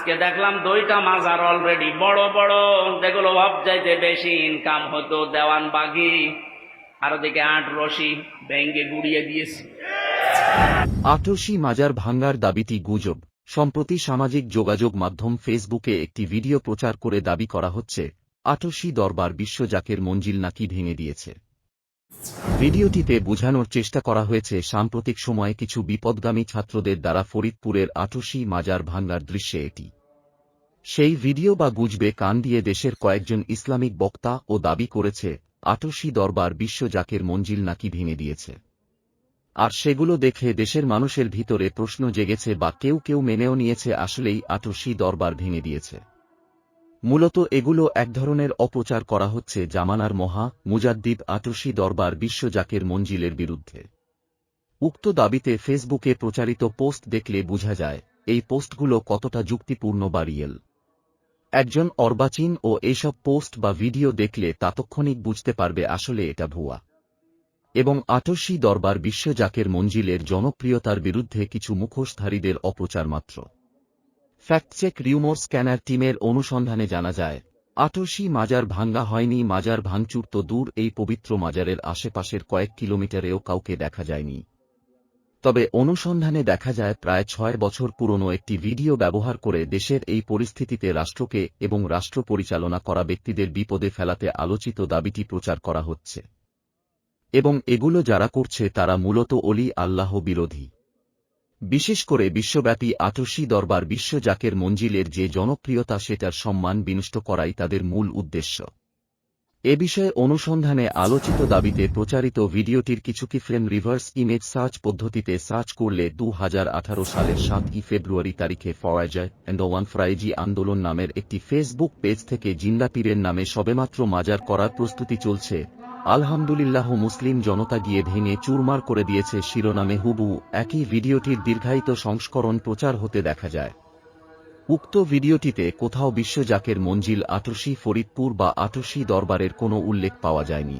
আজকে দেখলাম দুইটা মাজার অলরেডি বড় বড়। যেগুলো ভাবচাইতে বেশি ইনকাম হতো, দেওয়ান বাগি। আর ওদিকে আট রশি ব্যাঙ্গে গুড়িয়ে দিয়েছে। আটরশি মাজার ভাঙ্গার দাবিটি গুজব। সম্প্রতি সামাজিক যোগাযোগ মাধ্যম ফেসবুকে একটি ভিডিও প্রচার করে দাবি করা হচ্ছে, আটরশি দরবার বিশ্বজাকের মঞ্জিল নাকি ভেঙে দিয়েছে। ভিডিওটিতে বোঝানোর চেষ্টা করা হয়েছে, সাম্প্রতিক সময়ে কিছু বিপদগামী ছাত্রদের দ্বারা ফরিদপুরের আটরশি মাজার ভাঙ্গার দৃশ্যে এটি। সেই ভিডিও বা গুজবে কান দিয়ে দেশের কয়েকজন ইসলামিক বক্তা ও দাবি করেছে আটরশি দরবার বিশ্বজাকের মঞ্জিল নাকি ভেঙে দিয়েছে। আর সেগুলো দেখে দেশের মানুষের ভিতরে প্রশ্ন জেগেছে বা কেউ কেউ মেনেও নিয়েছে আসলেই আটরশি দরবার ভেঙে দিয়েছে। মূলত এগুলো এক ধরনের অপচার করা হচ্ছে জামানার মহা মুজাদ্দিদ আটরশি দরবার বিশ্বজাকের মঞ্জিলের বিরুদ্ধে। উক্ত দাবিতে ফেসবুকে প্রচারিত পোস্ট দেখলে বোঝা যায়, এই পোস্টগুলো কতটা যুক্তিপূর্ণ বা রিয়েল। একজন অর্বাচীন ও এইসব পোস্ট বা ভিডিও দেখলে তাৎক্ষণিক বুঝতে পারবে আসলে এটা ভুয়া। এবং আটর্শী দরবার বিশ্বজাকের মঞ্জিলের জনপ্রিয়তার বিরুদ্ধে কিছু মুখোশধারীদের অপচার মাত্র। ফ্যাক্টচেক রিউমোর স্ক্যানার টিমের অনুসন্ধানে জানা যায় আটর্শী মাজার ভাঙ্গা হয়নি, মাজার ভাঙচুর তো দূর, এই পবিত্র মাজারের আশেপাশের কয়েক কিলোমিটারেও কাউকে দেখা যায়নি। তবে অনুসন্ধানে দেখা যায় প্রায় ছয় বছর পুরনো একটি ভিডিও ব্যবহার করে দেশের এই পরিস্থিতিতে রাষ্ট্রকে এবং রাষ্ট্র পরিচালনা করা ব্যক্তিদের বিপদে ফেলাতে আলোচিত দাবিটি প্রচার করা হচ্ছে। এবং এগুলো যারা করছে তারা মূলত অলি আল্লাহ বিরোধী। বিশেষ করে বিশ্বব্যাপী আটর্শী দরবার বিশ্বজাকের মঞ্জিলের যে জনপ্রিয়তা সেটার সম্মান বিনষ্ট করাই তাদের মূল উদ্দেশ্য। এ বিষয়ে অনুসন্ধানে আলোচিত দাবিতে প্রচারিত ভিডিওটির কিছু কি ফ্রেম রিভার্স ইমেজ সার্চ পদ্ধতিতে সার্চ করলে দু হাজার আঠারো সালের সাতই ফেব্রুয়ারি তারিখে ফওয়াজয় অ্যান্ড ওয়ান ফ্রাইজি আন্দোলন নামের একটি ফেসবুক পেজ থেকে জিন্দাপীরের নামে সবেমাত্র মাজার করার প্রস্তুতি চলছে। আলহামদুলিল্লাহ, মুসলিম জনতা গিয়ে ভেঙে চুরমার করে দিয়েছে শিরোনামে হুবু একই ভিডিওটির দীর্ঘায়িত সংস্করণ প্রচার হতে দেখা যায়। উক্ত ভিডিওটিতে কোথাও বিশ্বজাকের মঞ্জিল আটরশি ফরিদপুর বা আটরশি দরবারের কোনো উল্লেখ পাওয়া যায়নি।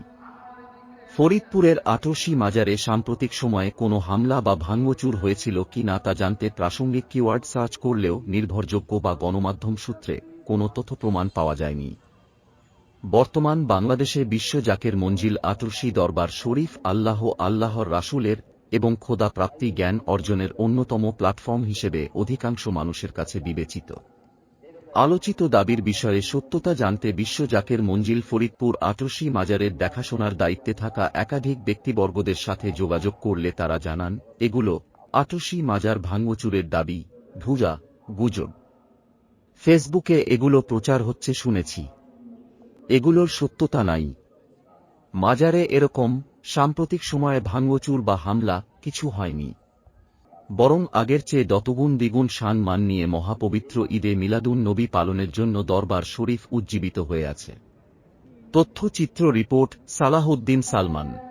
ফরিদপুরের আটরশি মাজারে সাম্প্রতিক সময়ে কোনো হামলা বা ভাঙ্গচুর হয়েছিল কি না তা জানতে প্রাসঙ্গিক কিওয়ার্ড সার্চ করলেও নির্ভরযোগ্য বা গণমাধ্যম সূত্রে কোনো তথ্য প্রমাণ পাওয়া যায়নি। বর্তমান বাংলাদেশে বিশ্বজাকের মঞ্জিল আটরশি দরবার শরীফ আল্লাহ আল্লাহর রাসূলের এবং খোদা প্রাপ্তি জ্ঞান অর্জনের অন্যতম প্ল্যাটফর্ম হিসেবে অধিকাংশ মানুষের কাছে বিবেচিত। আলোচিত দাবির বিষয়ে সত্যতা জানতে বিশ্বজাকের মঞ্জিল ফরিদপুর আটরশি মাজারের দেখাশোনার দায়িত্বে থাকা একাধিক ব্যক্তিবর্গদের সাথে যোগাযোগ করলে তারা জানান, এগুলো আটরশি মাজার ভাঙ্গচুরের দাবি ভুজা গুজব। ফেসবুকে এগুলো প্রচার হচ্ছে শুনেছি। এগুলোর সত্যতা নাই। মাজারে এরকম সাম্প্রতিক সময়ে ভাঙ্গচুর বা হামলা কিছু হয়নি। বরং আগের চেয়ে দতগুণ দ্বিগুণ শান মান নিয়ে মহাপবিত্র ঈদে মিলাদুন নবী পালনের জন্য দরবার শরীফ উজ্জীবিত হয়ে আছে। তথ্যচিত্র রিপোর্ট সালাহউদ্দিন সালমান।